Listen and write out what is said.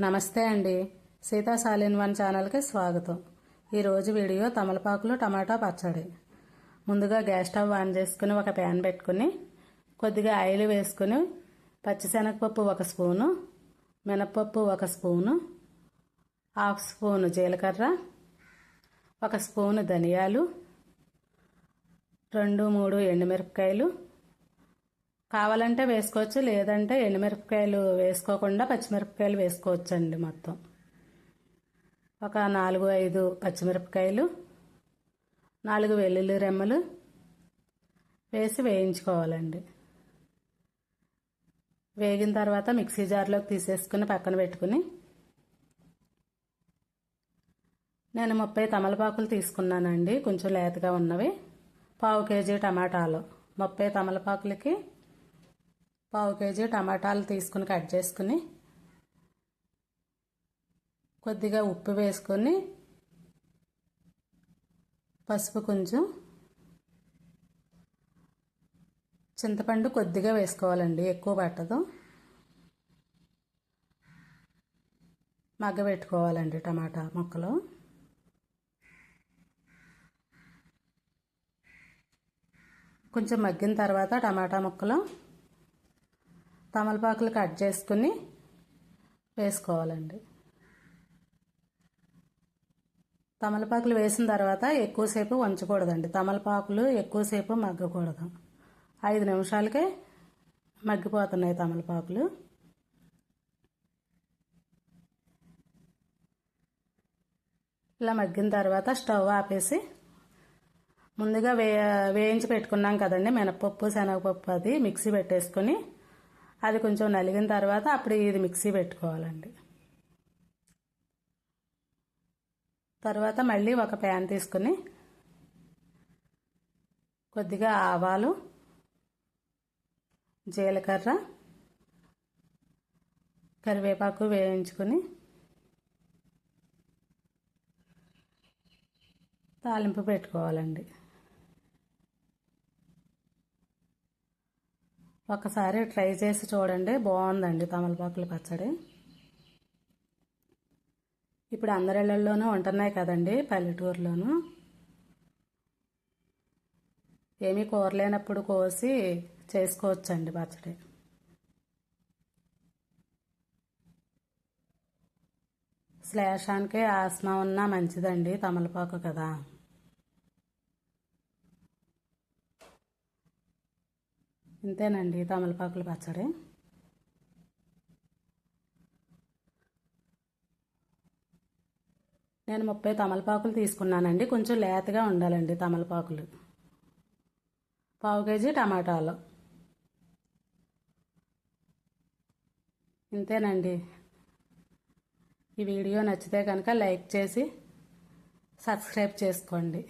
నమస్తే అండి. సీతా సాలిన్ వన్ ఛానల్కి స్వాగతం. ఈరోజు వీడియో తమలపాకులు టమాటా పచ్చడి. ముందుగా గ్యాస్ స్టవ్ ఆన్ చేసుకుని ఒక ప్యాన్ పెట్టుకుని కొద్దిగా ఆయిల్ వేసుకుని పచ్చిశనగపప్పు ఒక స్పూను మినప్పప్పు ఒక స్పూను హాఫ్ స్పూను జీలకర్ర ఒక స్పూను ధనియాలు రెండు మూడు ఎండుమిరపకాయలు కావాలంటే వేసుకోవచ్చు లేదంటే ఎండుమిరపకాయలు వేసుకోకుండా పచ్చిమిరపకాయలు వేసుకోవచ్చండి మొత్తం. ఒక నాలుగు ఐదు పచ్చిమిరపకాయలు నాలుగు వెల్లుల్లి రెమ్మలు వేసి వేయించుకోవాలండి. వేగిన తర్వాత మిక్సీ జార్లోకి తీసేసుకుని పక్కన పెట్టుకుని నేను ముప్పై తమలపాకులు తీసుకున్నానండి కొంచెం లేతగా ఉన్నవి. పావు కేజీ టమాటాలు. ముప్పై తమలపాకులకి పావు కేజీ టమాటాలు తీసుకుని కట్ చేసుకుని కొద్దిగా ఉప్పు వేసుకొని పసుపు కొంచెం చింతపండు కొద్దిగా వేసుకోవాలండి ఎక్కువ పట్టదు. మగ్గ పెట్టుకోవాలండి టమాటా ముక్కలు. కొంచెం మగ్గిన తర్వాత టమాటా ముక్కలు తమలపాకులు కట్ చేసుకుని వేసుకోవాలండి. తమలపాకులు వేసిన తర్వాత ఎక్కువసేపు వంచకూడదండి. తమలపాకులు ఎక్కువసేపు మగ్గకూడదు. ఐదు నిమిషాలకే మగ్గిపోతున్నాయి తమలపాకులు. ఇలా మగ్గిన తర్వాత స్టవ్ ఆపేసి ముందుగా వే వేయించి పెట్టుకున్నాం కదండి. మినపప్పు శనగపప్పు అది మిక్సీ పెట్టేసుకొని అది కొంచెం నలిగిన తర్వాత అప్పుడు ఇది మిక్సీ పెట్టుకోవాలండి. తర్వాత మళ్ళీ ఒక ప్యాన్ తీసుకుని కొద్దిగా ఆవాలు జీలకర్ర కరివేపాకు వేయించుకొని తాలింపు పెట్టుకోవాలండి. ఒకసారి ట్రై చేసి చూడండి. బాగుందండి తమలపాకుల పచ్చడి. ఇప్పుడు అందరిళ్ళల్లోనూ ఉంటున్నాయి కదండి పల్లెటూరులోను. ఏమీ కూరలేనప్పుడు కోసి చేసుకోవచ్చండి పచ్చడి. శ్లేషానికి ఆస్మా ఉన్నా మంచిదండి తమలపాకు కదా. ఇంతేనండి తమలపాకుల పచ్చడి. నేను ముప్పై తమలపాకులు తీసుకున్నానండి కొంచెం లేతగా ఉండాలండి తమలపాకులు. పావు కేజీ టమాటాలు. ఇంతేనండి. ఈ వీడియో నచ్చితే కనుక లైక్ చేసి సబ్స్క్రైబ్ చేసుకోండి.